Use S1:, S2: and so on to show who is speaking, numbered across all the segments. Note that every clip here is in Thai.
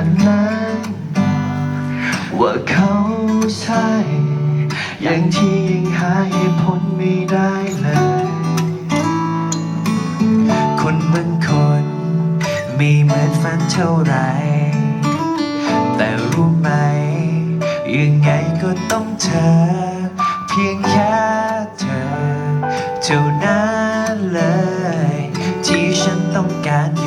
S1: ขันนั้นว่าเขาใช่ อย่างที่ยังหาเหตุผลไม่ได้เลย คนบางคนไม่เหมือนฝันเท่าไร แต่รู้ไหม ยังไงก็ต้องเธอ เพียงแค่เธอ เท่านั้นเลย ที่ฉันต้องการ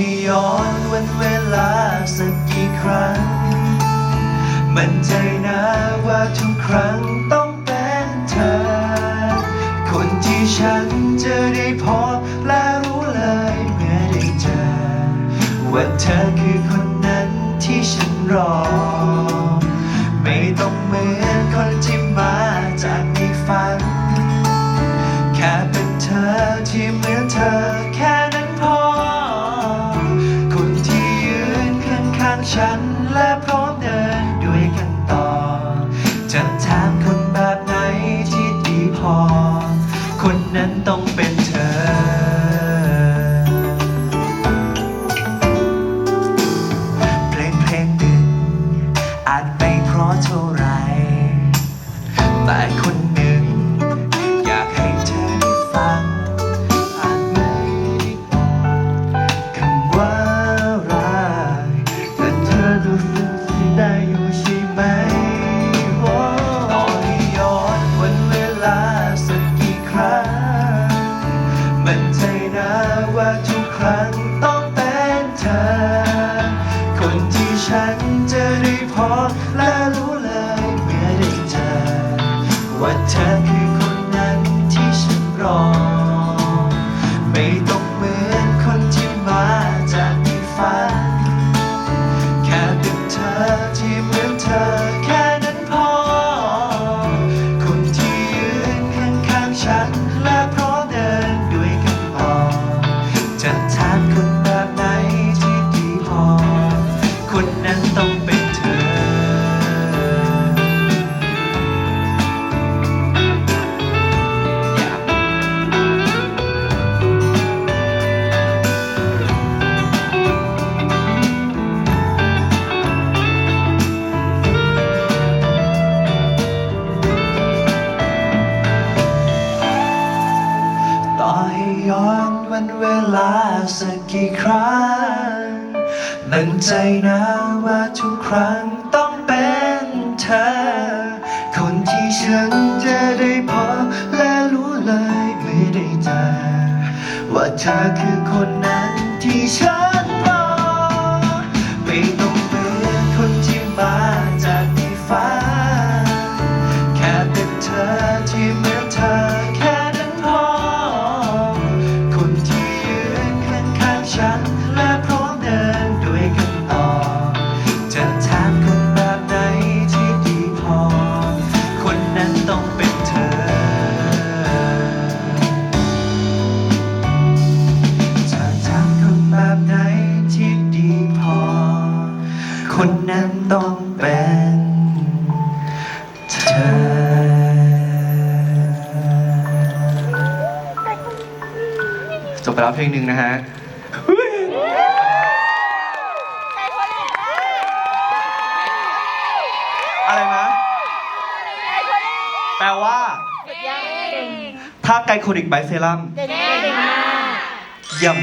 S1: ให้ย้อนวันเวลาสักกี่ครั้ง มั่นใจนะว่าทุกครั้งต้องเป็นเธอ คนที่ฉันจะได้พบและรู้เลยเมื่อได้เจอว่าเธอคือางฉันและพร้อมเดินด้วยกันต่อ จะถามคนแบบไหนที่ดีพอ คนนั้นต้องเป็น ฉันจะได้พอและรู้เลยเมื่อได้เจอว่าเธอคือคนนั้นที่ฉันรอ ไม่ต้องเหมือนคนที่มาจากที่ฝัน แค่เป็นเธอที่เหมือนเธอ เวลาสักกี่ครั้งมั่นใจนะว่าทุกครั้งต้องเป็นเธอ คนที่ฉันจะได้พบและรู้เลยไม่ได้เจอว่าเธอคือคนนั้นที่ฉัน แล้วเพลงหนึ่งนะฮะอะไรนะแปลว่า ถ้าไกลโคนิกไบเซรัม
S2: เก่งมาก
S1: เยี่ยม